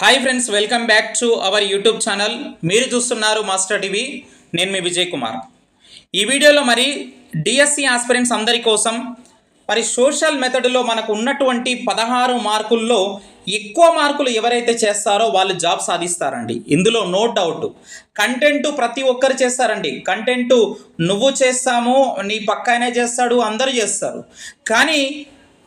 Hi friends welcome back to our YouTube channel మీరు చూస్తున్నారు master TV నేను మీ విజయ్ కుమార్. ఈ వీడియోలో మరి డిఎస్సి ఆస్పిరెంట్స్ అందరి కోసం మరి సోషల్ మెథడ్లో మనకు ఉన్నటువంటి పదహారు మార్కుల్లో ఎక్కువ మార్కులు ఎవరైతే చేస్తారో వాళ్ళు జాబ్ సాధిస్తారండి. ఇందులో నో డౌట్ కంటెంట్ ప్రతి ఒక్కరు చేస్తారండి. కంటెంట్ నువ్వు చేస్తాము నీ పక్కనే చేస్తాడు అందరూ చేస్తారు. కానీ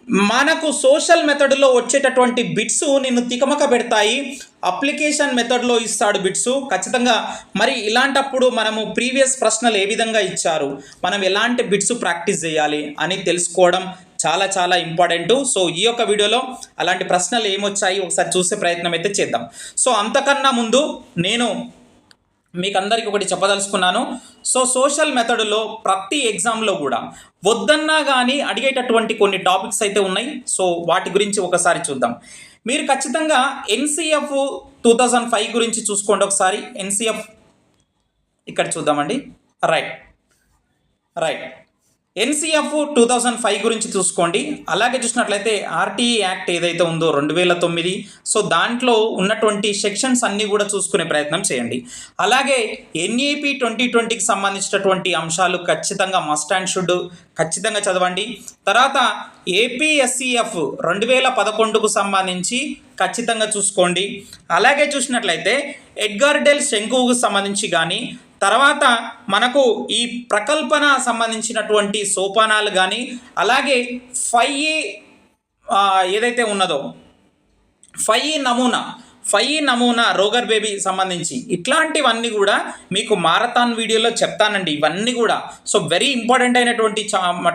మనకు సోషల్ మెథడ్లో వచ్చేటటువంటి బిట్స్ నిన్ను తికమక పెడతాయి. అప్లికేషన్ మెథడ్లో ఇస్తాడు బిట్స్. ఖచ్చితంగా మరి ఇలాంటప్పుడు మనము ప్రీవియస్ ప్రశ్నలు ఏ విధంగా ఇచ్చారు? మనం ఎలాంటి బిట్స్ ప్రాక్టీస్ చేయాలి అని తెలుసుకోవడం చాలా చాలా ఇంపార్టెంట్. సో ఈ యొక్క వీడియోలో అలాంటి ప్రశ్నలు ఏమొచ్చాయి? ఒకసారి చూసే ప్రయత్నం అయితే చేద్దాం. సో అంతకన్నా ముందు నేను మీకు అందరికీ ఒకటి చెప్పదలుచుకున్నాను. సో సోషల్ మెథడ్లో ప్రతి ఎగ్జామ్లో కూడా వద్దన్నా కానీ అడిగేటటువంటి కొన్ని టాపిక్స్ అయితే ఉన్నాయి. సో వాటి గురించి ఒకసారి చూద్దాం. మీరు ఖచ్చితంగా ఎన్సిఎఫ్ టూ థౌజండ్ ఫైవ్ గురించి చూసుకోండి ఒకసారి. ఎన్సిఎఫ్ ఇక్కడ చూద్దామండి. Right. Right. NCF two thousand five గురించి చూసుకోండి. అలాగే చూసినట్లయితే ఆర్టీఈ యాక్ట్ ఏదైతే ఉందో రెండు వేల తొమ్మిది సో దాంట్లో ఉన్నటువంటి సెక్షన్స్ అన్నీ కూడా చూసుకునే ప్రయత్నం చేయండి. అలాగే ఎన్ఏపీ ట్వంటీ ట్వంటీకి సంబంధించినటువంటి అంశాలు ఖచ్చితంగా మస్ట్ అండ్ షుడ్ ఖచ్చితంగా చదవండి. తర్వాత ఏపీఎస్సిఎఫ్ రెండు వేల పదకొండుకు సంబంధించి ఖచ్చితంగా చూసుకోండి. అలాగే చూసినట్లయితే ఎడ్గార్డెల్ శంకువుకు సంబంధించి కానీ తర్వాత మనకు ఈ ప్రకల్పన సంబంధించినటువంటి సోపానాలు కానీ అలాగే ఫైవ్ ఏదైతే ఉన్నదో ఫైవ్ నమూనా ఫైవ్ నమూనా రోగర్ బేబీ సంబంధించి ఇట్లాంటివన్నీ కూడా మీకు మారథాన్ వీడియోలో చెప్తానండి. ఇవన్నీ కూడా. సో వెరీ ఇంపార్టెంట్ అయినటువంటి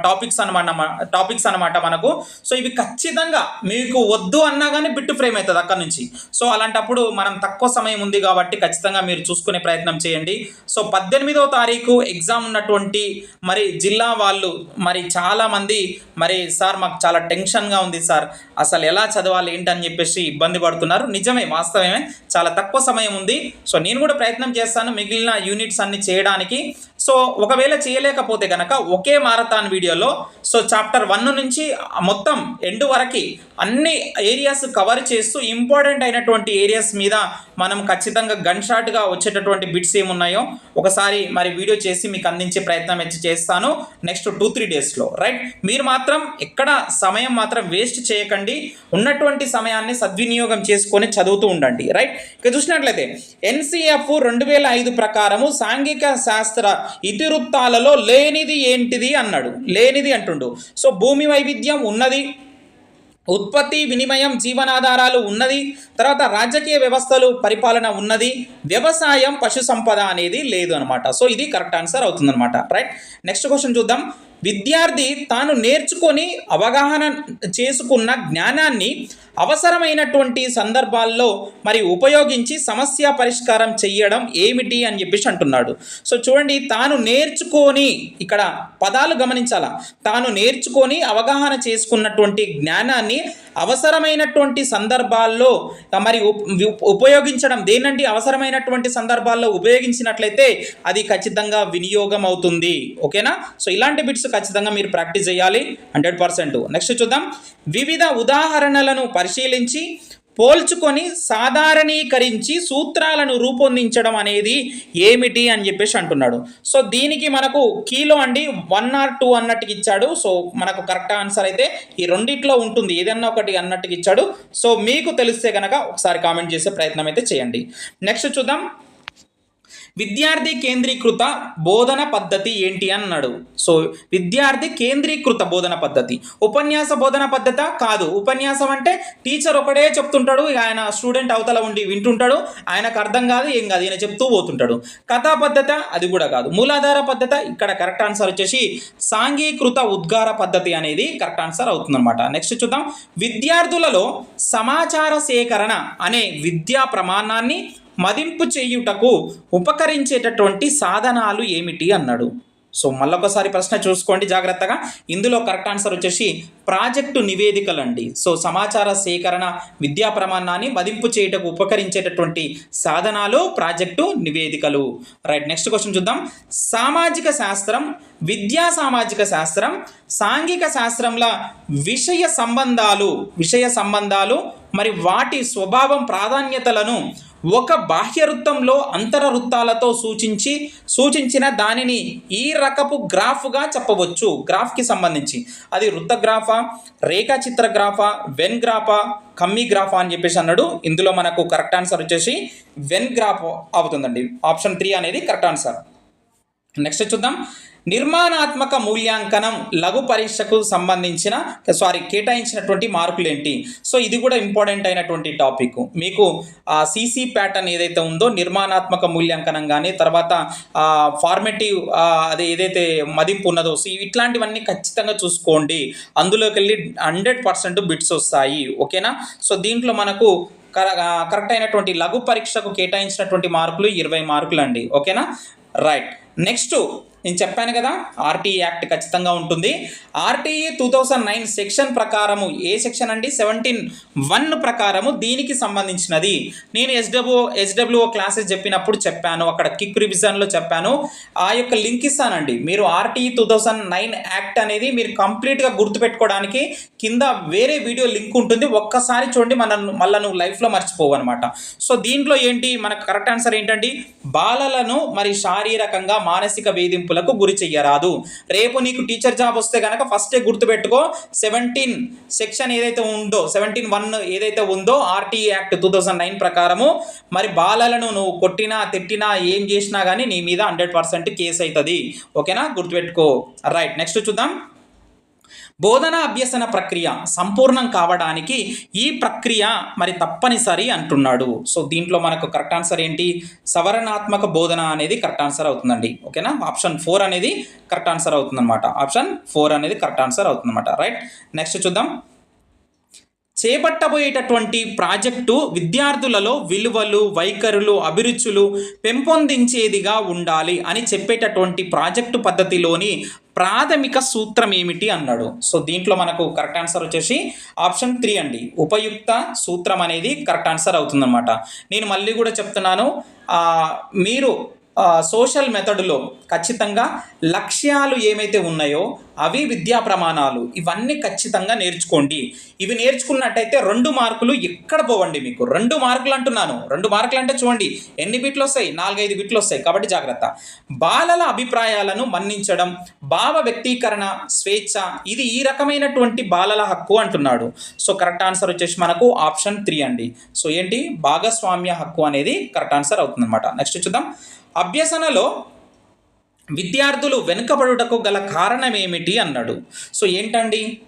టాపిక్స్ అనమాట టాపిక్స్ అనమాట మనకు. సో ఇవి ఖచ్చితంగా మీకు వద్దు అన్నా కానీ బిట్టు ఫ్రేమ్ అవుతుంది అక్కడ నుంచి. సో అలాంటప్పుడు మనం తక్కువ సమయం ఉంది కాబట్టి ఖచ్చితంగా మీరు చూసుకునే ప్రయత్నం చేయండి. సో పద్దెనిమిదవ తారీఖు ఎగ్జామ్ ఉన్నటువంటి మరి జిల్లా వాళ్ళు మరి చాలామంది మరి సార్ మాకు చాలా టెన్షన్గా ఉంది సార్. అసలు ఎలా చదవాలి ఏంటని చెప్పేసి ఇబ్బంది పడుతున్నారు. నిజమే వాస్తవమే. చాలా తక్కువ సమయం ఉంది. సో నేను కూడా ప్రయత్నం చేస్తాను మిగిలిన యూనిట్స్ అన్ని చేయడానికి. సో ఒకవేళ చేయలేకపోతే కనుక ఒకే మారథాన్ వీడియోలో సో చాప్టర్ వన్ నుంచి మొత్తం ఎండ్ వరకు అన్ని ఏరియాస్ కవర్ చేస్తూ ఇంపార్టెంట్ అయినటువంటి ఏరియాస్ మీద మనం ఖచ్చితంగా గన్ షాట్గా వచ్చేటటువంటి బిట్స్ ఏమున్నాయో ఒకసారి మరి వీడియో చేసి మీకు అందించే ప్రయత్నం అయితే చేస్తాను నెక్స్ట్ టూ త్రీ డేస్లో రైట్ మీరు మాత్రం ఎక్కడ సమయం మాత్రం వేస్ట్ చేయకండి. ఉన్నటువంటి సమయాన్ని సద్వినియోగం చేసుకొని చదువుతూ ఉండండి. రైట్ ఇక చూసినట్లయితే ఎన్సీఎఫ్ రెండు వేల ఐదు ప్రకారము సాంఘిక శాస్త్ర ఇతివృత్తాలలో లేనిది ఏంటిది అన్నాడు. లేనిది అంటుండు. సో భూమి వైవిధ్యం ఉన్నది ఉత్పత్తి వినిమయం జీవనాధారాలు ఉన్నది తర్వాత రాజకీయ వ్యవస్థలు పరిపాలన ఉన్నది వ్యవసాయం పశు సంపద అనేది లేదు అనమాట సో ఇది కరెక్ట్ ఆన్సర్ అవుతుందన్నమాట. రైట్? నెక్స్ట్ క్వశ్చన్ చూద్దాం. విద్యార్థి తాను నేర్చుకొని అవగాహన చేసుకున్న జ్ఞానాన్ని అవసరమైనటువంటి సందర్భాల్లో మరి ఉపయోగించి సమస్య పరిష్కారం చెయ్యడం ఏమిటి అని చెప్పేసి అంటున్నాడు. సో చూడండి తాను నేర్చుకొని ఇక్కడ పదాలు గమనించాలా? తాను నేర్చుకొని అవగాహన చేసుకున్నటువంటి జ్ఞానాన్ని అవసరమైనటువంటి సందర్భాల్లో మరి ఉపయోగించడం దేనండి అవసరమైనటువంటి సందర్భాల్లో ఉపయోగించినట్లయితే అది ఖచ్చితంగా వినియోగం అవుతుంది ఓకేనా? సో ఇలాంటి బిట్స్ ఖచ్చితంగా మీరు ప్రాక్టీస్ చేయాలి. Hundred percent. నెక్స్ట్ చూద్దాం. వివిధ ఉదాహరణలను పరిశీలించి పోల్చుకొని సాధారణీకరించి సూత్రాలను రూపొందించడం అనేది ఏమిటి అని చెప్పేసి అంటున్నాడు. సో దీనికి మనకు కీలో అండి వన్ ఆర్ టూ అన్నట్టుగా ఇచ్చాడు. సో మనకు కరెక్ట్ ఆన్సర్ అయితే ఈ రెండిట్లో ఉంటుంది. ఏదన్నా ఒకటి అన్నట్టుగా ఇచ్చాడు. సో మీకు తెలిస్తే కనుక ఒకసారి కామెంట్ చేసే ప్రయత్నం అయితే చేయండి. నెక్స్ట్ చూద్దాం. విద్యార్థి కేంద్రీకృత బోధన పద్ధతి ఏంటి అన్నాడు. సో విద్యార్థి కేంద్రీకృత బోధన పద్ధతి. ఉపన్యాస బోధన పద్ధత కాదు. ఉపన్యాసం అంటే టీచర్ ఒకడే చెప్తుంటాడు ఇక ఆయన స్టూడెంట్ అవతల ఉండి వింటుంటాడు ఆయనకు అర్థం కాదు ఏం కాదు ఈయన చెప్తూ పోతుంటాడు. కథా పద్ధత అది కూడా కాదు. మూలాధార పద్ధత ఇక్కడ కరెక్ట్ ఆన్సర్ వచ్చేసి సాంఘీకృత ఉద్గార పద్ధతి అనేది కరెక్ట్ ఆన్సర్ అవుతుందన్నమాట. నెక్స్ట్ చూద్దాం. విద్యార్థులలో సమాచార సేకరణ అనే విద్యా ప్రమాణాన్ని మదింపు చేయుటకు ఉపకరించేటటువంటి సాధనాలు ఏమిటి అన్నాడు. సో మళ్ళొకసారి ప్రశ్న చూసుకోండి జాగ్రత్తగా. ఇందులో కరెక్ట్ ఆన్సర్ వచ్చేసి ప్రాజెక్టు నివేదికలు అండి సో సమాచార సేకరణ విద్యా ప్రమాణాన్ని మదింపు చేయటకు ఉపకరించేటటువంటి సాధనాలు ప్రాజెక్టు నివేదికలు. రైట్ నెక్స్ట్ క్వశ్చన్ చూద్దాం. సామాజిక శాస్త్రం విద్యా సామాజిక శాస్త్రం సాంఘిక శాస్త్రంల విషయ సంబంధాలు విషయ సంబంధాలు మరి వాటి స్వభావం ప్రాధాన్యతలను ఒక బాహ్య వృత్తంలో అంతర వృత్తాలతో సూచించి సూచించిన దానిని ఈ రకపు గ్రాఫ్గా చెప్పవచ్చు. గ్రాఫ్కి సంబంధించి. అది వృత్త గ్రాఫా రేఖాచిత్ర గ్రాఫా వెన్ గ్రాఫా కమ్మీ గ్రాఫా అని చెప్పేసి అన్నాడు. ఇందులో మనకు కరెక్ట్ ఆన్సర్ వచ్చేసి వెన్ గ్రాఫ్ అవుతుందండి. ఆప్షన్ త్రీ అనేది కరెక్ట్ ఆన్సర్. నెక్స్ట్ చూద్దాం. నిర్మాణాత్మక మూల్యాంకనం లఘు పరీక్షకు సంబంధించిన సారీ కేటాయించినటువంటి మార్కులు ఏంటి సో ఇది కూడా ఇంపార్టెంట్ అయినటువంటి టాపిక్. మీకు ఆ సీసీ ప్యాటర్న్ ఏదైతే ఉందో నిర్మాణాత్మక మూల్యాంకనం కానీ తర్వాత ఫార్మేటివ్ అది ఏదైతే మదింపు ఉన్నదో సో ఇట్లాంటివన్నీ ఖచ్చితంగా చూసుకోండి. అందులోకి వెళ్ళి హండ్రెడ్ పర్సెంట్ బిట్స్ వస్తాయి. ఓకేనా? సో దీంట్లో మనకు కర- కరెక్ట్ అయినటువంటి లఘు పరీక్షకు కేటాయించినటువంటి మార్కులు ఇరవై మార్కులు అండి ఓకేనా? రైట్. నెక్స్ట్ నేను చెప్పాను కదా ఆర్టీఈ యాక్ట్ ఖచ్చితంగా ఉంటుంది. RTE two thousand nine section ప్రకారము ఏ సెక్షన్ అండి? సెవెంటీన్ వన్ ప్రకారము దీనికి సంబంధించినది. నేను ఎస్డబ్ల్యూ ఎస్డబ్ల్యూఓ క్లాసెస్ చెప్పినప్పుడు చెప్పాను అక్కడ కిక్ రివిజన్లో చెప్పాను. ఆ యొక్క లింక్ ఇస్తానండి. మీరు RTE two thousand nine act అనేది మీరు కంప్లీట్గా గుర్తుపెట్టుకోవడానికి కింద వేరే వీడియో లింక్ ఉంటుంది. ఒక్కసారి చూడండి మన మళ్ళీ నువ్వు లైఫ్లో మర్చిపోవు అనమాట సో దీంట్లో ఏంటి? మనకు కరెక్ట్ ఆన్సర్ ఏంటండి? బాలలను మరి శారీరకంగా మానసిక వేధింపులకు గురి చెయ్యరాదు. రేపు నీకు టీచర్ జాబ్ వస్తే కనుక ఫస్టే గుర్తుపెట్టుకో సెవెంటీన్ సెక్షన్ ఏదైతే ఉందో సెవెంటీన్ వన్ ఏదైతే ఉందో RTE act two thousand nine ప్రకారము మరి బాలలను నువ్వు కొట్టినా తిట్టినా ఏం చేసినా కానీ నీ మీద హండ్రెడ్ పర్సెంట్ కేసు అవుతుంది ఓకేనా? గుర్తుపెట్టుకో. రైట్ నెక్స్ట్ చూద్దాం. బోధన అభ్యసన ప్రక్రియ సంపూర్ణం కావడానికి ఈ ప్రక్రియ మరి తప్పనిసరి అంటున్నాడు. సో దీంట్లో మనకు కరెక్ట్ ఆన్సర్ ఏంటి? సవరణాత్మక బోధన అనేది కరెక్ట్ ఆన్సర్ అవుతుందండి. ఓకేనా? ఆప్షన్ ఫోర్ అనేది కరెక్ట్ ఆన్సర్ అవుతుందన్నమాట. ఆప్షన్ ఫోర్ అనేది కరెక్ట్ ఆన్సర్ అవుతుందన్నమాట. రైట్ నెక్స్ట్ చూద్దాం. చేపట్టబోయేటటువంటి ప్రాజెక్టు విద్యార్థులలో విలువలు వైఖరులు అభిరుచులు పెంపొందించేదిగా ఉండాలి అని చెప్పేటటువంటి ప్రాజెక్టు పద్ధతిలోని ప్రాథమిక సూత్రం ఏమిటి అన్నాడు. సో దీంట్లో మనకు కరెక్ట్ ఆన్సర్ వచ్చేసి ఆప్షన్ త్రీ అండి. ఉపయుక్త సూత్రం అనేది కరెక్ట్ ఆన్సర్ అవుతుందన్నమాట. నేను మళ్ళీ కూడా చెప్తున్నాను మీరు సోషల్ మెథడ్లో ఖచ్చితంగా లక్ష్యాలు ఏమైతే ఉన్నాయో అవి విద్యా ప్రమాణాలు ఇవన్నీ ఖచ్చితంగా నేర్చుకోండి. ఇవి నేర్చుకున్నట్టయితే రెండు మార్కులు ఎక్కడ పోవండి మీకు? రెండు మార్కులు అంటున్నాను. రెండు మార్కులు అంటే చూడండి ఎన్ని బిట్లు వస్తాయి? నాలుగైదు బిట్లు వస్తాయి. కాబట్టి జాగ్రత్త. బాలల అభిప్రాయాలను మన్నించడం భావ వ్యక్తీకరణ స్వేచ్ఛ ఇది ఈ రకమైనటువంటి బాలల హక్కు అంటున్నాడు. సో కరెక్ట్ ఆన్సర్ వచ్చేసి మనకు ఆప్షన్ త్రీ అండి. సో ఏంటి? భాగస్వామ్య హక్కు అనేది కరెక్ట్ ఆన్సర్ అవుతుందన్నమాట. నెక్స్ట్ చూద్దాం. అభ్యసనలో విద్యార్థులు వెనుకబడుటకు గల కారణం ఏమిటి అన్నాడు. సో ఏంటండి?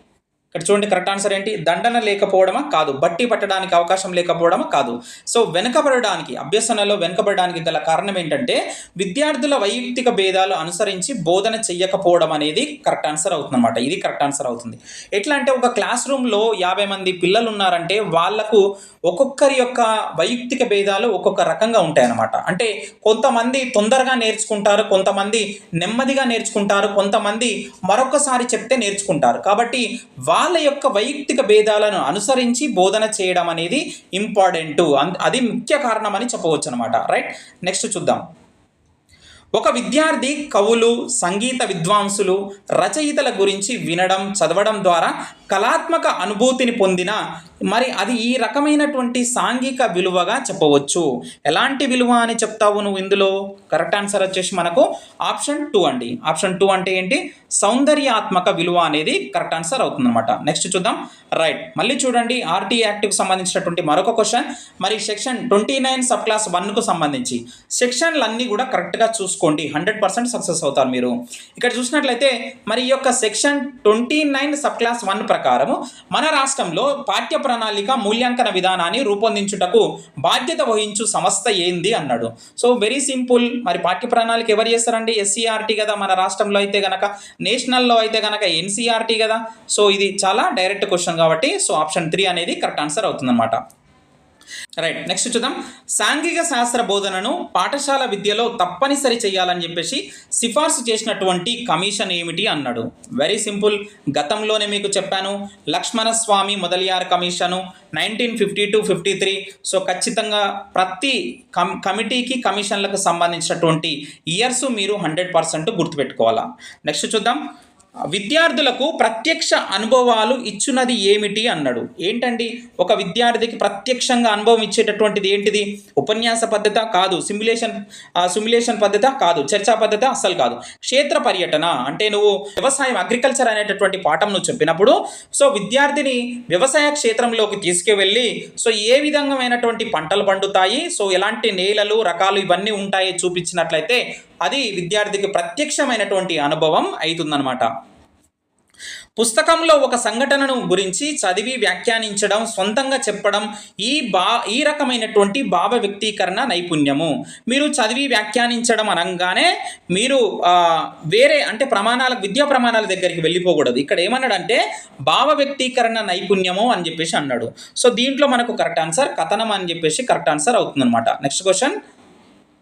ఇక్కడ చూడండి కరెక్ట్ ఆన్సర్ ఏంటి? దండన లేకపోవడమా కాదు. బట్టి పట్టడానికి అవకాశం లేకపోవడమా కాదు. సో వెనుకబడడానికి అభ్యసనలో వెనుకబడడానికి గల కారణం ఏంటంటే విద్యార్థుల వైయక్తిక భేదాలు అనుసరించి బోధన చెయ్యకపోవడం అనేది కరెక్ట్ ఆన్సర్ అవుతుందన్నమాట. ఇది కరెక్ట్ ఆన్సర్ అవుతుంది. ఎట్లా అంటే ఒక క్లాస్ రూమ్లో యాభై మంది పిల్లలు ఉన్నారంటే వాళ్ళకు ఒక్కొక్కరి యొక్క వైయక్తిక భేదాలు ఒక్కొక్క రకంగా ఉంటాయన్నమాట. అంటే కొంతమంది తొందరగా నేర్చుకుంటారు కొంతమంది నెమ్మదిగా నేర్చుకుంటారు కొంతమంది మరొకసారి చెప్తే నేర్చుకుంటారు. కాబట్టి వాళ్ళ యొక్క వైయక్తిక భేదాలను అనుసరించి బోధన చేయడం అనేది ఇంపార్టెంట్. అది ముఖ్య కారణం అని చెప్పవచ్చు అనమాట రైట్? నెక్స్ట్ చూద్దాం. ఒక విద్యార్థి కవులు సంగీత విద్వాంసులు రచయితల గురించి వినడం చదవడం ద్వారా కళాత్మక అనుభూతిని పొందిన మరి అది ఈ రకమైనటువంటి సాంఘిక విలువగా చెప్పవచ్చు. ఎలాంటి విలువ అని చెప్తావు నువ్వు ఇందులో? కరెక్ట్ ఆన్సర్ వచ్చేసి మనకు ఆప్షన్ టూ అండి. ఆప్షన్ టూ అంటే ఏంటి? సౌందర్యాత్మక విలువ అనేది కరెక్ట్ ఆన్సర్ అవుతుందన్నమాట. నెక్స్ట్ చూద్దాం. రైట్ మళ్ళీ చూడండి ఆర్టీ యాక్ట్కి సంబంధించినటువంటి మరొక క్వశ్చన్ మరి section twenty nine sub clause వన్కు సంబంధించి. సెక్షన్లన్నీ కూడా కరెక్ట్గా చూసుకోండి. హండ్రెడ్ పర్సెంట్ సక్సెస్ అవుతారు మీరు. ఇక్కడ చూసినట్లయితే మరి ఈ యొక్క section twenty nine sub clause one ప్రకారము మన రాష్ట్రంలో పాఠ్య ప్రణాళిక మూల్యాంకన విధానాన్ని రూపొందించుటకు బాధ్యత వహించు సంస్థ ఏంది అన్నాడు. సో వెరీ సింపుల్ మరి పాఠ్య ప్రణాళిక ఎవరు చేస్తారండి? ఎస్సీఆర్టీ కదా మన రాష్ట్రంలో అయితే గనక. నేషనల్లో అయితే గనక ఎన్సీఆర్టీ కదా. సో ఇది చాలా డైరెక్ట్ క్వశ్చన్ కాబట్టి సో ఆప్షన్ త్రీ అనేది కరెక్ట్ ఆన్సర్ అవుతుందన్నమాట. రైట్ నెక్స్ట్ చూద్దాం. సాంఘిక శాస్త్ర బోధనను పాఠశాల విద్యలో తప్పనిసరి చేయాలని చెప్పేసి సిఫార్సు చేసినటువంటి కమిషన్ ఏమిటి అన్నాడు. వెరీ సింపుల్ గతంలోనే మీకు చెప్పాను. Lakshmanaswami Mudaliar commission nineteen fifty two fifty three. So ఖచ్చితంగా ప్రతి కమ్ కమిటీకి కమిషన్లకు సంబంధించినటువంటి ఇయర్స్ మీరు హండ్రెడ్ పర్సెంట్ గుర్తుపెట్టుకోవాలా. నెక్స్ట్ చూద్దాం. విద్యార్థులకు ప్రత్యక్ష అనుభవాలు ఇచ్చున్నది ఏమిటి అన్నాడు. ఏంటండి? ఒక విద్యార్థికి ప్రత్యక్షంగా అనుభవం ఇచ్చేటటువంటిది ఏంటిది? ఉపన్యాస పద్ధత కాదు సిమ్యులేషన్ సిమ్యులేషన్ పద్ధత కాదు చర్చా పద్ధత అస్సలు కాదు. క్షేత్ర పర్యటన అంటే నువ్వు వ్యవసాయం అగ్రికల్చర్ అనేటటువంటి పాఠం నువ్వు చెప్పినప్పుడు సో విద్యార్థిని వ్యవసాయ క్షేత్రంలోకి తీసుకువెళ్ళి సో ఏ విధమైనటువంటి పంటలు పండుతాయి? సో ఎలాంటి నేలలు రకాలు ఇవన్నీ ఉంటాయి చూపించినట్లయితే అది విద్యార్థికి ప్రత్యక్షమైనటువంటి అనుభవం అవుతుందన్నమాట పుస్తకంలో ఒక సంఘటనను గురించి చదివి వ్యాఖ్యానించడం సొంతంగా చెప్పడం ఈ బా ఈ రకమైనటువంటి భావ వ్యక్తీకరణ నైపుణ్యము. మీరు చదివి వ్యాఖ్యానించడం అనగానే మీరు వేరే అంటే ప్రమాణాల విద్యా ప్రమాణాల దగ్గరికి వెళ్ళిపోకూడదు. ఇక్కడ ఏమన్నాడంటే భావ వ్యక్తీకరణ నైపుణ్యము అని చెప్పేసి అన్నాడు. సో దీంట్లో మనకు కరెక్ట్ ఆన్సర్ కథనం అని చెప్పేసి కరెక్ట్ ఆన్సర్ అవుతుందన్నమాట. Next question.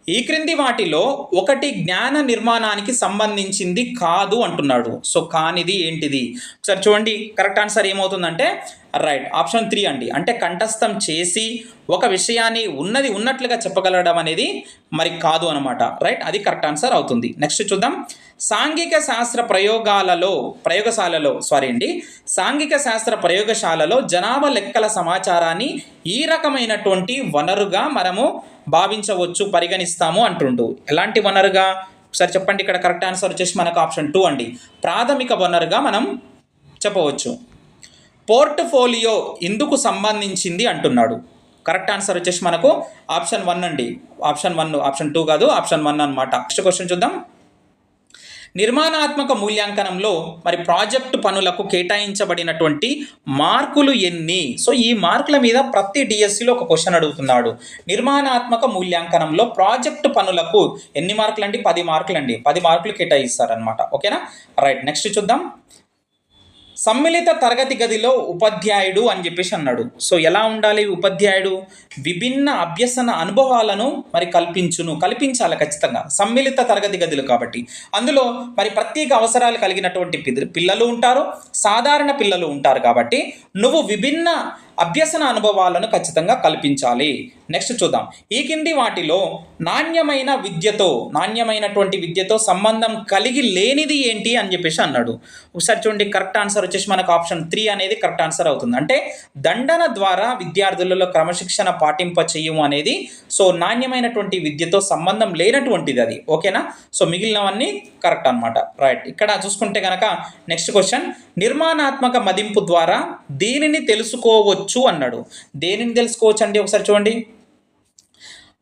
ఈ క్రింది వాటిలో ఒకటి జ్ఞాన నిర్మాణానికి సంబంధించింది కాదు అంటున్నాడు. సో కానిది ఏంటిది? ఒకసారి చూడండి కరెక్ట్ ఆన్సర్ ఏమవుతుందంటే రైట్ ఆప్షన్ త్రీ అండి. అంటే కంఠస్థం చేసి ఒక విషయాన్ని ఉన్నది ఉన్నట్లుగా చెప్పగలగడం అనేది మరి కాదు అనమాట రైట్ అది కరెక్ట్ ఆన్సర్ అవుతుంది. నెక్స్ట్ చూద్దాం. సాంఘిక శాస్త్ర ప్రయోగాలలో ప్రయోగశాలలో సారీ అండి సాంఘిక శాస్త్ర ప్రయోగశాలలో జనాభా లెక్కల సమాచారాన్ని ఈ రకమైనటువంటి వనరుగా మనము భావించవచ్చు పరిగణిస్తాము అంటుండు. ఎలాంటి వనరుగా? ఒకసారి చెప్పండి ఇక్కడ కరెక్ట్ ఆన్సర్ వచ్చేసి మనకు ఆప్షన్ టూ అండి. ప్రాథమిక వనరుగా మనం చెప్పవచ్చు. పోర్ట్ఫోలియో ఇందుకు సంబంధించింది అంటున్నాడు. కరెక్ట్ ఆన్సర్ వచ్చేసి మనకు ఆప్షన్ వన్ అండి. ఆప్షన్ వన్ ఆప్షన్ టూ కాదు ఆప్షన్ వన్ అనమాట నెక్స్ట్ క్వశ్చన్ చూద్దాం. నిర్మాణాత్మక మూల్యాంకనంలో మరి ప్రాజెక్టు పనులకు కేటాయించబడినటువంటి మార్కులు ఎన్ని? సో ఈ మార్కుల మీద ప్రతి డిఎస్సిలో ఒక క్వశ్చన్ అడుగుతున్నాడు. నిర్మాణాత్మక మూల్యాంకనంలో ప్రాజెక్టు పనులకు ఎన్ని మార్కులు అండి పది మార్కులు అండి పది మార్కులు కేటాయిస్తారనమాట ఓకేనా? రైట్ నెక్స్ట్ చూద్దాం. సమ్మిళిత తరగతి గదిలో ఉపాధ్యాయుడు అని చెప్పేసి అన్నాడు. సో ఎలా ఉండాలి ఉపాధ్యాయుడు? విభిన్న అభ్యసన అనుభవాలను మరి కల్పించును కల్పించాలి ఖచ్చితంగా. సమ్మిళిత తరగతి గదులు కాబట్టి. అందులో మరి ప్రత్యేక అవసరాలు కలిగినటువంటి పిల్లలు ఉంటారు సాధారణ పిల్లలు ఉంటారు కాబట్టి నువ్వు విభిన్న అభ్యసన అనుభవాలను ఖచ్చితంగా కల్పించాలి. నెక్స్ట్ చూద్దాం. ఈ కింది వాటిలో నాణ్యమైన విద్యతో నాణ్యమైనటువంటి విద్యతో సంబంధం కలిగి లేనిది ఏంటి అని చెప్పేసి అన్నాడు. ఒకసారి చూడండి కరెక్ట్ ఆన్సర్ వచ్చేసి మనకు ఆప్షన్ త్రీ అనేది కరెక్ట్ ఆన్సర్ అవుతుంది. అంటే దండన ద్వారా విద్యార్థులలో క్రమశిక్షణ పాటింప చేయము అనేది సో నాణ్యమైనటువంటి విద్యతో సంబంధం లేనటువంటిది అది. ఓకేనా సో మిగిలినవన్నీ కరెక్ట్ అన్నమాట. రైట్ ఇక్కడ చూసుకుంటే కనుక నెక్స్ట్ క్వశ్చన్ నిర్మాణాత్మక మదింపు ద్వారా దీనిని తెలుసుకోవచ్చు అన్నాడు. దేనిని తెలుసుకోవచ్చు అండి ఒకసారి చూడండి.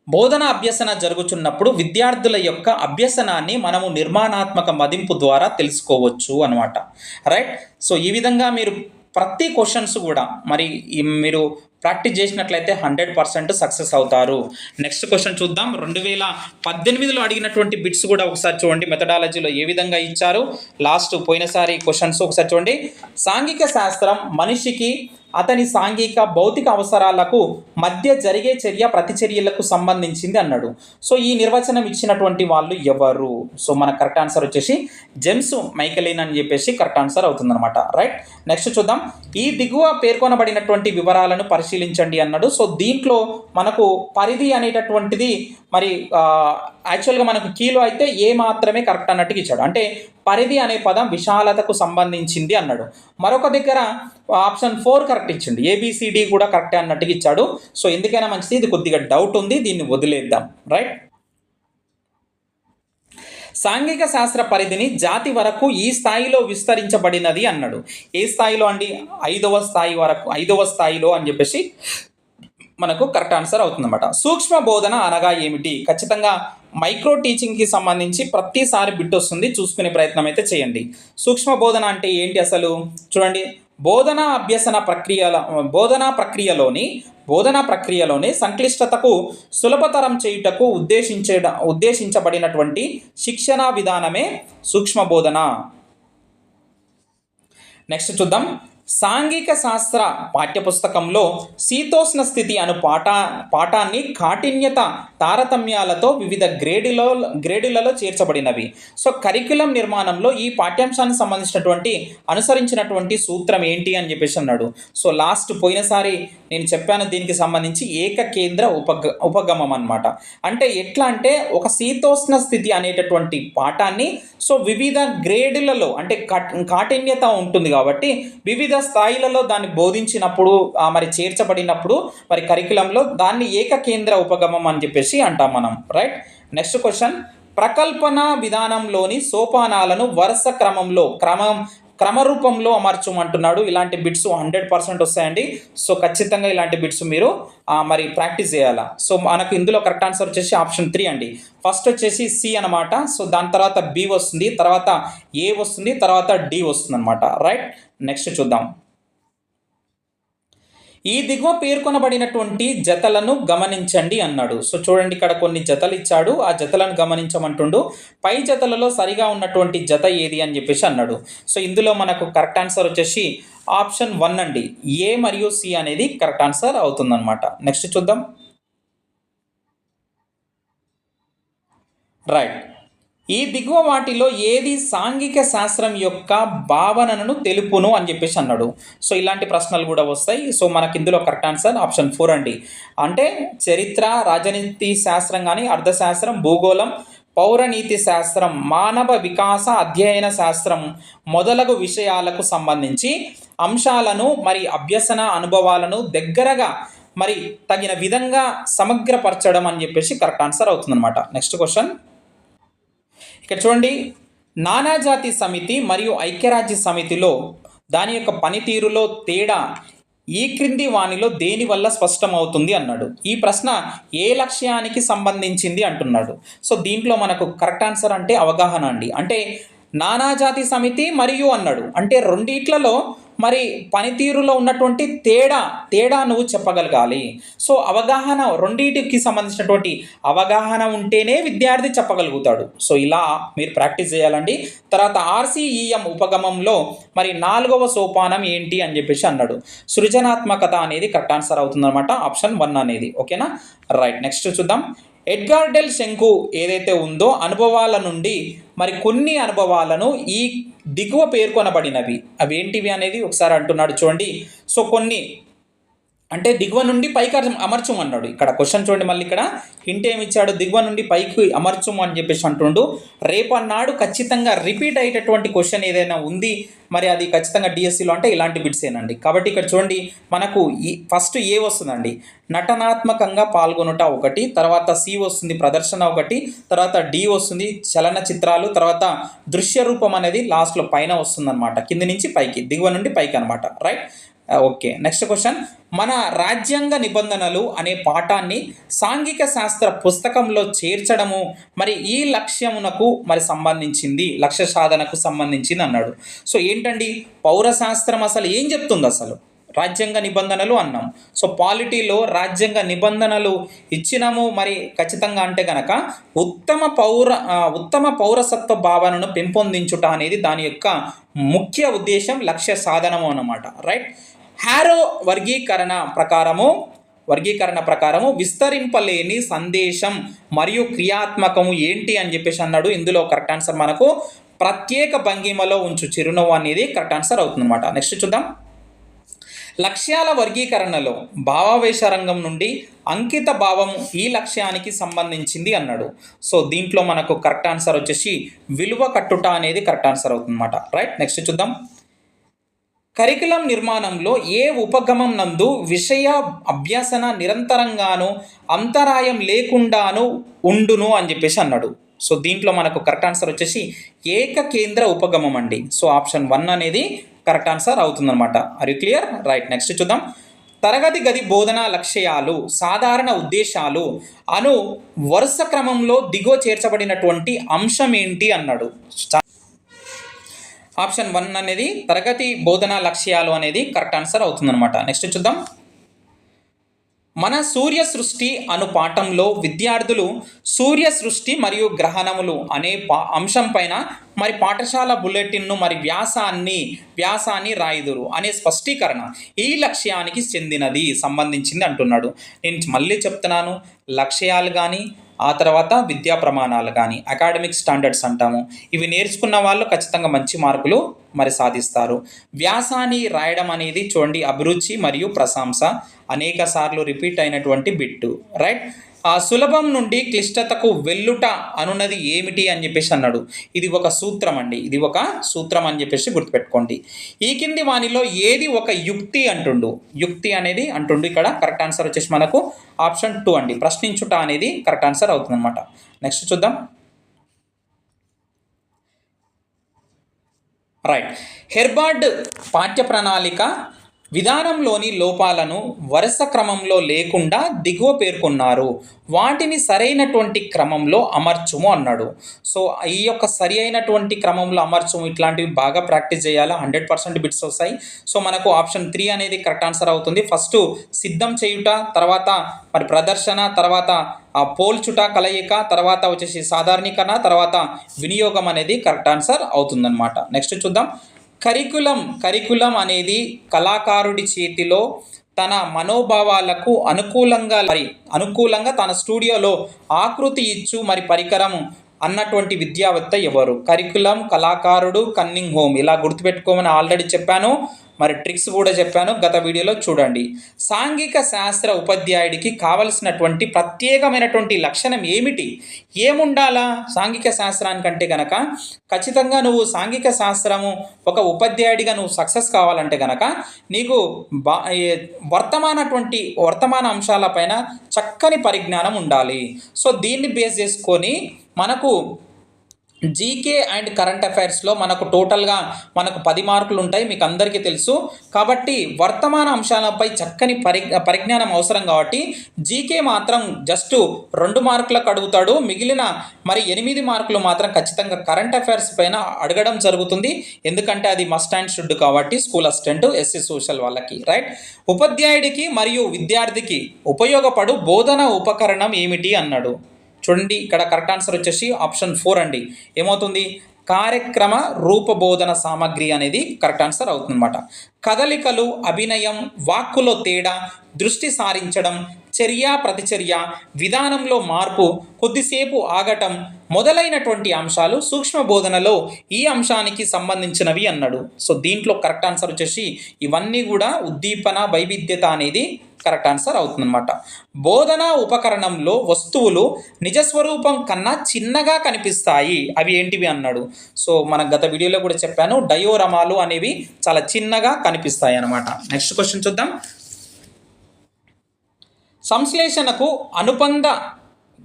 బోధన అభ్యసన జరుగుతున్నప్పుడు విద్యార్థుల యొక్క అభ్యసనాన్ని మనము నిర్మాణాత్మక మదింపు ద్వారా తెలుసుకోవచ్చు అనమాట రైట్? సో ఈ విధంగా మీరు ప్రతి క్వశ్చన్స్ కూడా మరి మీరు ప్రాక్టీస్ చేసినట్లయితే హండ్రెడ్ పర్సెంట్ సక్సెస్ అవుతారు. నెక్స్ట్ క్వశ్చన్ చూద్దాం. రెండు వేల పద్దెనిమిదిలో అడిగినటువంటి బిట్స్ కూడా ఒకసారి చూడండి. మెథడాలజీలో ఏ విధంగా ఇచ్చారు? లాస్ట్ పోయినసారి క్వశ్చన్స్ ఒకసారి చూడండి. సాంఘిక శాస్త్రం మనిషికి అతని సాంఘిక భౌతిక అవసరాలకు మధ్య జరిగే చర్య ప్రతిచర్యలకు సంబంధించింది అన్నాడు. సో ఈ నిర్వచనం ఇచ్చినటువంటి వాళ్ళు ఎవరు? సో మన కరెక్ట్ ఆన్సర్ వచ్చేసి జెమ్స్ మైకెలిన్ అని చెప్పేసి కరెక్ట్ ఆన్సర్ అవుతుందన్నమాట. రైట్ నెక్స్ట్ చూద్దాం. ఈ దిగువ పేర్కొనబడినటువంటి వివరాలను పరిశీలించండి అన్నాడు. సో దీంట్లో మనకు పరిధి అనేటటువంటిది మరి యాక్చువల్గా మనకు కీలో అయితే ఏ మాత్రమే కరెక్ట్ అన్నట్టుగా ఇచ్చాడు. అంటే పరిధి అనే పదం విశాలతకు సంబంధించింది అన్నాడు. మరొక దగ్గర ఆప్షన్ ఫోర్ కరెక్ట్ ఇచ్చిండు. ఏబిసిడి కూడా కరెక్టే అన్నట్టుగా ఇచ్చాడు. సో ఎందుకైనా మంచిది ఇది కొద్దిగా డౌట్ ఉంది దీన్ని వదిలేద్దాం. రైట్ సాంఘిక శాస్త్ర పరిధిని జాతి వరకు ఈ స్థాయిలో విస్తరించబడినది అన్నాడు. ఏ స్థాయిలో అండి? ఐదవ స్థాయి వరకు ఐదవ స్థాయిలో అని చెప్పేసి మనకు కరెక్ట్ ఆన్సర్ అవుతుందన్నమాట. సూక్ష్మ బోధన అనగా ఏమిటి? ఖచ్చితంగా మైక్రో టీచింగ్కి సంబంధించి ప్రతిసారి బిట్ వస్తుంది. చూసుకునే ప్రయత్నం అయితే చేయండి. సూక్ష్మ బోధన అంటే ఏంటి అసలు? చూడండి. బోధనా అభ్యసన ప్రక్రియల బోధనా ప్రక్రియలోని బోధనా ప్రక్రియలోని సంక్లిష్టతకు సులభతరం చేయుటకు ఉద్దేశించే ఉద్దేశించబడినటువంటి శిక్షణ విధానమే సూక్ష్మ బోధన. నెక్స్ట్ చూద్దాం. సాంఘిక శాస్త్ర పాఠ్యపుస్తకంలో శీతోష్ణ స్థితి అను పాఠా పాఠాన్ని కాఠిన్యత తారతమ్యాలతో వివిధ గ్రేడులో గ్రేడులలో చేర్చబడినవి. సో కరికులం నిర్మాణంలో ఈ పాఠ్యాంశానికి సంబంధించినటువంటి అనుసరించినటువంటి సూత్రం ఏంటి అని చెప్పేసి అన్నాడు. సో లాస్ట్ పోయినసారి నేను చెప్పాను దీనికి సంబంధించి ఏకకేంద్ర ఉపగ ఉపగమం అనమాట అంటే ఎట్లా అంటే ఒక శీతోష్ణ స్థితి అనేటటువంటి పాఠాన్ని సో వివిధ గ్రేడులలో అంటే కాఠిన్యత ఉంటుంది కాబట్టి వివిధ స్థాయిలలో దాన్ని బోధించినప్పుడు మరి చేర్చబడినప్పుడు మరి కరికులంలో దాన్ని ఏకకేంద్ర ఉపగమం అని చెప్పేసి అంటాం మనం రైట్ నెక్స్ట్ క్వశ్చన్ ప్రకల్పన విధానంలోని సోపానాలను వరుస క్రమంలో క్రమం క్రమరూపంలో అమర్చమంటున్నాడు. ఇలాంటి బిట్స్ హండ్రెడ్ పర్సెంట్ వస్తాయండి. సో ఖచ్చితంగా ఇలాంటి బిట్స్ మీరు మరి ప్రాక్టీస్ చేయాలా? సో మనకు ఇందులో కరెక్ట్ ఆన్సర్ వచ్చేసి ఆప్షన్ త్రీ అండి. ఫస్ట్ వచ్చేసి సి అనమాట సో దాని తర్వాత బి వస్తుంది. తర్వాత ఏ వస్తుంది. తర్వాత డి వస్తుంది అనమాట రైట్ నెక్స్ట్ చూద్దాం. ఈ దిగువ పేర్కొనబడినటువంటి జతలను గమనించండి అన్నాడు. సో చూడండి ఇక్కడ కొన్ని జతలు ఇచ్చాడు. ఆ జతలను గమనించమంటుండు. పై జతలలో సరిగా ఉన్నటువంటి జత ఏది అని చెప్పేసి అన్నాడు. సో ఇందులో మనకు కరెక్ట్ ఆన్సర్ వచ్చేసి ఆప్షన్ వన్ అండి. ఏ మరియు సి అనేది కరెక్ట్ ఆన్సర్ అవుతుందన్నమాట. నెక్స్ట్ చూద్దాం. రైట్. ఈ దిగువ వాటిలో ఏది సాంఘిక శాస్త్రం యొక్క భావనను తెలుపును అని చెప్పేసి అన్నాడు. సో ఇలాంటి ప్రశ్నలు కూడా వస్తాయి. సో మనకి ఇందులో కరెక్ట్ ఆన్సర్ ఆప్షన్ ఫోర్ అండి. అంటే చరిత్ర రాజనీతి శాస్త్రం కానీ అర్థశాస్త్రం భూగోళం పౌరనీతి శాస్త్రం మానవ వికాస అధ్యయన శాస్త్రం మొదలగు విషయాలకు సంబంధించి అంశాలను మరి అభ్యసన అనుభవాలను దగ్గరగా మరి తగిన విధంగా సమగ్రపరచడం అని చెప్పేసి కరెక్ట్ ఆన్సర్ అవుతుందన్నమాట. Next question. ఇక్కడ చూడండి. నానాజాతి సమితి మరియు ఐక్యరాజ్య సమితిలో దాని యొక్క పనితీరులో తేడా ఈ క్రింది వానిలో దేని వల్ల స్పష్టమవుతుంది అన్నాడు. ఈ ప్రశ్న ఏ లక్ష్యానికి సంబంధించింది అంటున్నాడు. సో దీంట్లో మనకు కరెక్ట్ ఆన్సర్ అంటే అవగాహన అండి. అంటే నానాజాతి సమితి మరియు అన్నాడు. అంటే రెండిట్లలో మరి పనితీరులో ఉన్నటువంటి తేడా తేడా నువ్వు చెప్పగలగాలి. సో అవగాహన రెండింటికి సంబంధించినటువంటి అవగాహన ఉంటేనే విద్యార్థి చెప్పగలుగుతాడు. సో ఇలా మీరు ప్రాక్టీస్ చేయాలండి. తర్వాత ఆర్సీఈఎం ఉపగమంలో మరి నాలుగవ సోపానం ఏంటి అని చెప్పేసి అన్నాడు. సృజనాత్మకత అనేది కరెక్ట్ ఆన్సర్ అవుతుందన్నమాట. ఆప్షన్ వన్ అనేది. ఓకేనా? రైట్ నెక్స్ట్ చూద్దాం. ఎడ్గార్డెల్ శంకు ఏదైతే ఉందో అనుభవాల నుండి మరి కొన్ని అనుభవాలను ఈ దిగువ పేర్కొనబడినవి. అవి ఏంటివి అనేది ఒకసారి అంటున్నాడు చూడండి. సో కొన్ని అంటే దిగువ నుండి పైకి అమర్చం అన్నాడు. ఇక్కడ క్వశ్చన్ చూడండి మళ్ళీ ఇక్కడ. హింట్ ఏమి ఇచ్చాడు దిగువ నుండి పైకి అమర్చము అని చెప్పేసి అంటుండు. రేపన్నాడు ఖచ్చితంగా రిపీట్ అయ్యేటటువంటి క్వశ్చన్ ఏదైనా ఉంది మరి అది ఖచ్చితంగా డిఎస్సిలో అంటే ఇలాంటి బిట్స్ ఏనండి. కాబట్టి ఇక్కడ చూడండి మనకు ఈ ఫస్ట్ ఏ వస్తుందండి. నటనాత్మకంగా పాల్గొనుట ఒకటి తర్వాత సి వస్తుంది ప్రదర్శన ఒకటి తర్వాత డి వస్తుంది చలన చిత్రాలు తర్వాత దృశ్య రూపం అనేది లాస్ట్లో పైన వస్తుందన్నమాట. కింది నుంచి పైకి దిగువ నుండి పైకి అనమాట రైట్ ఓకే. నెక్స్ట్ క్వశ్చన్ మన రాజ్యాంగ నిబంధనలు అనే పాఠాన్ని సాంఘిక శాస్త్ర పుస్తకంలో చేర్చడము మరి ఈ లక్ష్యమునకు మరి సంబంధించింది లక్ష్య సాధనకు సంబంధించింది అన్నాడు. సో ఏంటండి? పౌరశాస్త్రం అసలు ఏం చెప్తుంది అసలు? రాజ్యాంగ నిబంధనలు అన్నాం. సో పాలిటీలో రాజ్యాంగ నిబంధనలు ఇచ్చినాము మరి ఖచ్చితంగా అంటే కనుక ఉత్తమ పౌర ఉత్తమ పౌరసత్వ భావనను పెంపొందించుట అనేది దాని యొక్క ముఖ్య ఉద్దేశం లక్ష్య సాధనము అన్నమాట. రైట్? హ్యారో వర్గీకరణ ప్రకారము వర్గీకరణ ప్రకారము విస్తరింపలేని సందేశం మరియు క్రియాత్మకము ఏంటి అని చెప్పేసి అన్నాడు. ఇందులో కరెక్ట్ ఆన్సర్ మనకు ప్రత్యేక భంగిమలో ఉంచు. చిరునవ్వు అనేది కరెక్ట్ ఆన్సర్ అవుతుందన్నమాట. నెక్స్ట్ చూద్దాం. లక్ష్యాల వర్గీకరణలో భావావేశ రంగం నుండి అంకిత భావం ఈ లక్ష్యానికి సంబంధించింది అన్నాడు. సో దీంట్లో మనకు కరెక్ట్ ఆన్సర్ వచ్చేసి విలువ కట్టుట అనేది కరెక్ట్ ఆన్సర్ అవుతుందన్నమాట. రైట్? నెక్స్ట్ చూద్దాం. కరికులం నిర్మాణంలో ఏ ఉపగమం నందు విషయ అభ్యసన నిరంతరంగాను అంతరాయం లేకుండాను ఉండును అని చెప్పేసి అన్నాడు. సో దీంట్లో మనకు కరెక్ట్ ఆన్సర్ వచ్చేసి ఏకకేంద్ర ఉపగమం అండి. సో ఆప్షన్ వన్ అనేది కరెక్ట్ ఆన్సర్ అవుతుందన్నమాట. Are you clear right next చూద్దాం. తరగతి గది బోధనా లక్ష్యాలు సాధారణ ఉద్దేశాలు అను వరుస క్రమంలో దిగువ చేర్చబడినటువంటి అంశం ఏంటి అన్నాడు. ఆప్షన్ వన్ అనేది తరగతి బోధనా లక్ష్యాలు అనేది కరెక్ట్ ఆన్సర్ అవుతుందన్నమాట. నెక్స్ట్ చూద్దాం. మన సూర్య సృష్టి అను పాఠంలో విద్యార్థులు సూర్య సృష్టి మరియు గ్రహణములు అనే పా అంశం పైన మరి పాఠశాల బులెటిన్ను మరి వ్యాసాన్ని వ్యాసాన్ని రాయుదురు అనే స్పష్టీకరణ ఈ లక్ష్యానికి చెందినది సంబంధించింది అంటున్నాడు. నేను మళ్ళీ చెప్తున్నాను లక్ష్యాలు కానీ ఆ తర్వాత విద్యా ప్రమాణాలు కానీ అకాడమిక్ స్టాండర్డ్స్ అంటాము. ఇవి నేర్చుకున్న వాళ్ళు ఖచ్చితంగా మంచి మార్కులు మరి సాధిస్తారు. వ్యాసాన్ని రాయడం అనేది చూడండి అభిరుచి మరియు ప్రశంస అనేక సార్లు రిపీట్ అయినటువంటి బిట్టు. రైట్? ఆ సులభం నుండి క్లిష్టతకు వెల్లుట అనున్నది ఏమిటి అని చెప్పేసి అన్నాడు. ఇది ఒక సూత్రం అండి. ఇది ఒక సూత్రం అని చెప్పేసి గుర్తుపెట్టుకోండి. ఈ కింది వానిలో ఏది ఒక యుక్తి అంటుండు? యుక్తి అనేది అంటుండు. ఇక్కడ కరెక్ట్ ఆన్సర్ వచ్చేసి మనకు ఆప్షన్ టూ అండి. ప్రశ్నించుట అనేది కరెక్ట్ ఆన్సర్ అవుతుంది అనమాట నెక్స్ట్ చూద్దాం. రైట్. హెర్బార్డ్ పాఠ్య ప్రణాళిక విధానంలోని లోపాలను వరుస క్రమంలో లేకుండా దిగువ పేర్కొన్నారు. వాటిని సరైనటువంటి క్రమంలో అమర్చుము అన్నాడు. సో ఈ యొక్క సరి అయినటువంటి క్రమంలో అమర్చుము ఇట్లాంటివి బాగా ప్రాక్టీస్ చేయాలి? హండ్రెడ్ పర్సెంట్ బిట్స్ వస్తాయి. సో మనకు ఆప్షన్ త్రీ అనేది కరెక్ట్ ఆన్సర్ అవుతుంది. ఫస్ట్ సిద్ధం చేయుట తర్వాత మరి ప్రదర్శన తర్వాత ఆ పోల్చుట కలయిక తర్వాత వచ్చేసి సాధారణీకరణ తర్వాత వినియోగం అనేది కరెక్ట్ ఆన్సర్ అవుతుందన్నమాట. నెక్స్ట్ చూద్దాం. కరికులం కరికులం అనేది కళాకారుడి చేతిలో తన మనోభావాలకు అనుకూలంగా మరి అనుకూలంగా తన స్టూడియోలో ఆకృతి ఇచ్చు మరి పరికరం అన్నటువంటి విద్యావేత్త ఎవరు? కరికులం కళాకారుడు కన్నింగ్ హోమ్ ఇలా గుర్తుపెట్టుకోమని ఆల్రెడీ చెప్పాను. మరి ట్రిక్స్ కూడా చెప్పాను. గత వీడియోలో చూడండి. సాంఘిక శాస్త్ర ఉపాధ్యాయుడికి కావలసినటువంటి ప్రత్యేకమైనటువంటి లక్షణం ఏమిటి? ఏముండాలా సాంఘిక శాస్త్రానికంటే గనక? ఖచ్చితంగా నువ్వు సాంఘిక శాస్త్రము ఒక ఉపాధ్యాయుడిగా నువ్వు సక్సెస్ కావాలంటే గనక నీకు బా వర్తమానటువంటి వర్తమాన అంశాలపైన చక్కని పరిజ్ఞానం ఉండాలి. సో దీన్ని బేస్ చేసుకొని మనకు జీకే అండ్ కరెంట్ అఫైర్స్లో మనకు టోటల్గా మనకు పది మార్కులు ఉంటాయి మీకు అందరికీ తెలుసు. కాబట్టి వర్తమాన అంశాలపై చక్కని పరి పరిజ్ఞానం అవసరం కాబట్టి జీకే మాత్రం జస్ట్ రెండు మార్కులకు అడుగుతాడు. మిగిలిన మరి ఎనిమిది మార్కులు మాత్రం ఖచ్చితంగా కరెంట్ అఫైర్స్ పైన అడగడం జరుగుతుంది. ఎందుకంటే అది మస్ట్ అండ్ షుడ్ కాబట్టి స్కూల్ అసిస్టెంట్ ఎస్సీ సోషల్ వాళ్ళకి రైట్ ఉపాధ్యాయుడికి మరియు విద్యార్థికి ఉపయోగపడు బోధన ఉపకరణం ఏమిటి అన్నాడు. చూడండి ఇక్కడ కరెక్ట్ ఆన్సర్ వచ్చేసి ఆప్షన్ ఫోర్ అండి. ఏమవుతుంది? కార్యక్రమ రూపబోధన సామాగ్రి అనేది కరెక్ట్ ఆన్సర్ అవుతుందన్నమాట. కదలికలు అభినయం వాక్కులో తేడా దృష్టి సారించడం చర్య ప్రతిచర్య విధానంలో మార్పు కొద్దిసేపు ఆగటం మొదలైనటువంటి అంశాలు సూక్ష్మ బోధనలో ఈ అంశానికి సంబంధించినవి అన్నాడు. సో దీంట్లో కరెక్ట్ ఆన్సర్ వచ్చేసి ఇవన్నీ కూడా ఉద్దీపన వైవిధ్యత అనేది కరెక్ట్ ఆన్సర్ అవుతుందన్నమాట. బోధనా ఉపకరణంలో వస్తువులు నిజస్వరూపం కన్నా చిన్నగా కనిపిస్తాయి. అవి ఏంటివి అన్నాడు. సో మన గత వీడియోలో కూడా చెప్పాను డయోరమాలు అనేవి చాలా చిన్నగా కనిపిస్తాయి అన్నమాట. నెక్స్ట్ క్వశ్చన్ చూద్దాం. సంశ్లేషణకు అనుబంధ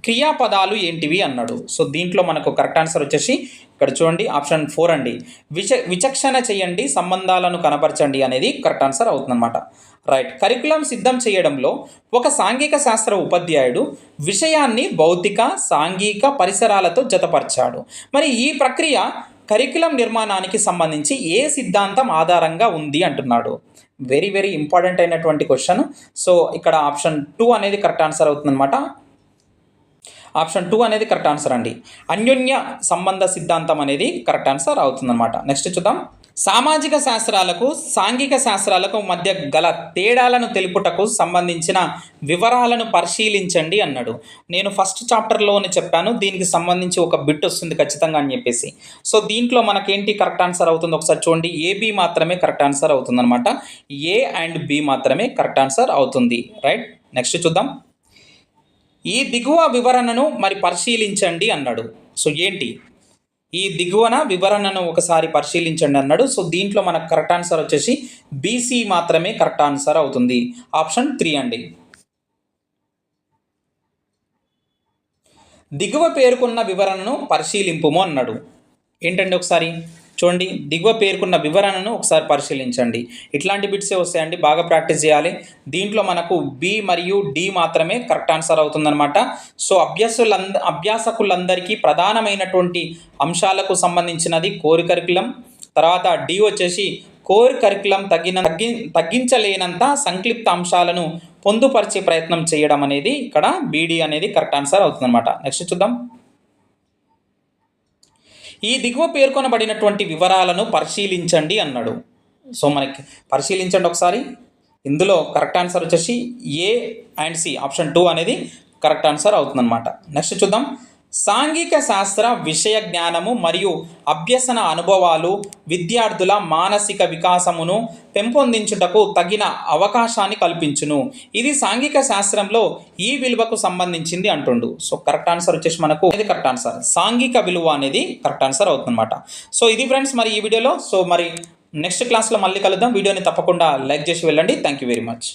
క్రియాపదాలు ఏంటివి అన్నాడు. సో దీంట్లో మనకు కరెక్ట్ ఆన్సర్ వచ్చేసి ఇక్కడ చూడండి ఆప్షన్ ఫోర్ అండి. విచ విచక్షణ చేయండి సంబంధాలను కనపరచండి అనేది కరెక్ట్ ఆన్సర్ అవుతుందన్నమాట. రైట్. కరికులం సిద్ధం చేయడంలో ఒక సాంఘిక శాస్త్ర ఉపాధ్యాయుడు విషయాన్ని భౌతిక సాంఘిక పరిసరాలతో జతపరిచాడు. మరి ఈ ప్రక్రియ కరికులం నిర్మాణానికి సంబంధించి ఏ సిద్ధాంతం ఆధారంగా ఉంది అంటున్నాడు? వెరీ వెరీ ఇంపార్టెంట్ అయినటువంటి క్వశ్చన్. సో ఇక్కడ ఆప్షన్ టూ అనేది కరెక్ట్ ఆన్సర్ అవుతుందన్నమాట. ఆప్షన్ టూ అనేది కరెక్ట్ ఆన్సర్ అండి. అన్యోన్య సంబంధ సిద్ధాంతం అనేది కరెక్ట్ ఆన్సర్ అవుతుందన్నమాట. నెక్స్ట్ చూద్దాం. సామాజిక శాస్త్రాలకు సాంఘిక శాస్త్రాలకు మధ్య గల తేడాలను తెలుపుటకు సంబంధించిన వివరాలను పరిశీలించండి అన్నాడు. నేను ఫస్ట్ చాప్టర్లోనే చెప్పాను దీనికి సంబంధించి ఒక బిట్ వస్తుంది ఖచ్చితంగా అని చెప్పేసి. సో దీంట్లో మనకేంటి కరెక్ట్ ఆన్సర్ అవుతుంది ఒకసారి చూడండి. ఏబి మాత్రమే కరెక్ట్ ఆన్సర్ అవుతుందన్నమాట. ఏ అండ్ బి మాత్రమే కరెక్ట్ ఆన్సర్ అవుతుంది. రైట్? నెక్స్ట్ చూద్దాం. ఈ దిగువ వివరణను మరి పరిశీలించండి అన్నాడు. సో ఏంటి? ఈ దిగువన వివరణను ఒకసారి పరిశీలించండి అన్నాడు. సో దీంట్లో మనకు కరెక్ట్ ఆన్సర్ వచ్చేసి బీసీ మాత్రమే కరెక్ట్ ఆన్సర్ అవుతుంది. ఆప్షన్ త్రీ అండి. దిగువ పేర్కొన్న వివరణను పరిశీలింపుము అన్నాడు. ఏంటండి ఒకసారి? చూడండి దిగువ పేర్కొన్న వివరణను ఒకసారి పరిశీలించండి. ఇట్లాంటి బిట్సే వస్తాయండి బాగా ప్రాక్టీస్ చేయాలి. దీంట్లో మనకు బి మరియు డి మాత్రమే కరెక్ట్ ఆన్సర్ అవుతుందన్నమాట. సో అభ్యాసులంద అభ్యాసకులందరికీ ప్రధానమైనటువంటి అంశాలకు సంబంధించినది కోరికరికులం తర్వాత డి వచ్చేసి కోర్ కరికులం తగ్గిన తగ్గి తగ్గించలేనంత సంక్లిప్త అంశాలను పొందుపరిచే ప్రయత్నం చేయడం అనేది ఇక్కడ బీడీ అనేది కరెక్ట్ ఆన్సర్ అవుతుందన్నమాట. నెక్స్ట్ చూద్దాం. ఈ దిగువ పేర్కొనబడినటువంటి వివరాలను పరిశీలించండి అన్నాడు. సో మనకి పరిశీలించండి ఒకసారి. ఇందులో కరెక్ట్ ఆన్సర్ వచ్చేసి A and C option two అనేది కరెక్ట్ ఆన్సర్ అవుతుందన్నమాట. నెక్స్ట్ చూద్దాం. సాంఘిక శాస్త్ర విషయ జ్ఞానము మరియు అభ్యసన అనుభవాలు విద్యార్థుల మానసిక వికాసమును పెంపొందించుటకు తగిన అవకాశాన్ని కల్పించును. ఇది సాంఘిక శాస్త్రంలో ఈ విలువకు సంబంధించింది అంటుండు. సో కరెక్ట్ ఆన్సర్ వచ్చేసి మనకు ఇది కరెక్ట్ ఆన్సర్ సాంఘిక విలువ అనేది కరెక్ట్ ఆన్సర్ అవుతుందన్నమాట. సో ఇది ఫ్రెండ్స్ మరి ఈ వీడియోలో. సో మరి నెక్స్ట్ క్లాస్లో మళ్ళీ కలుద్దాం. వీడియోని తప్పకుండా లైక్ చేసి వెళ్ళండి. Thank you very much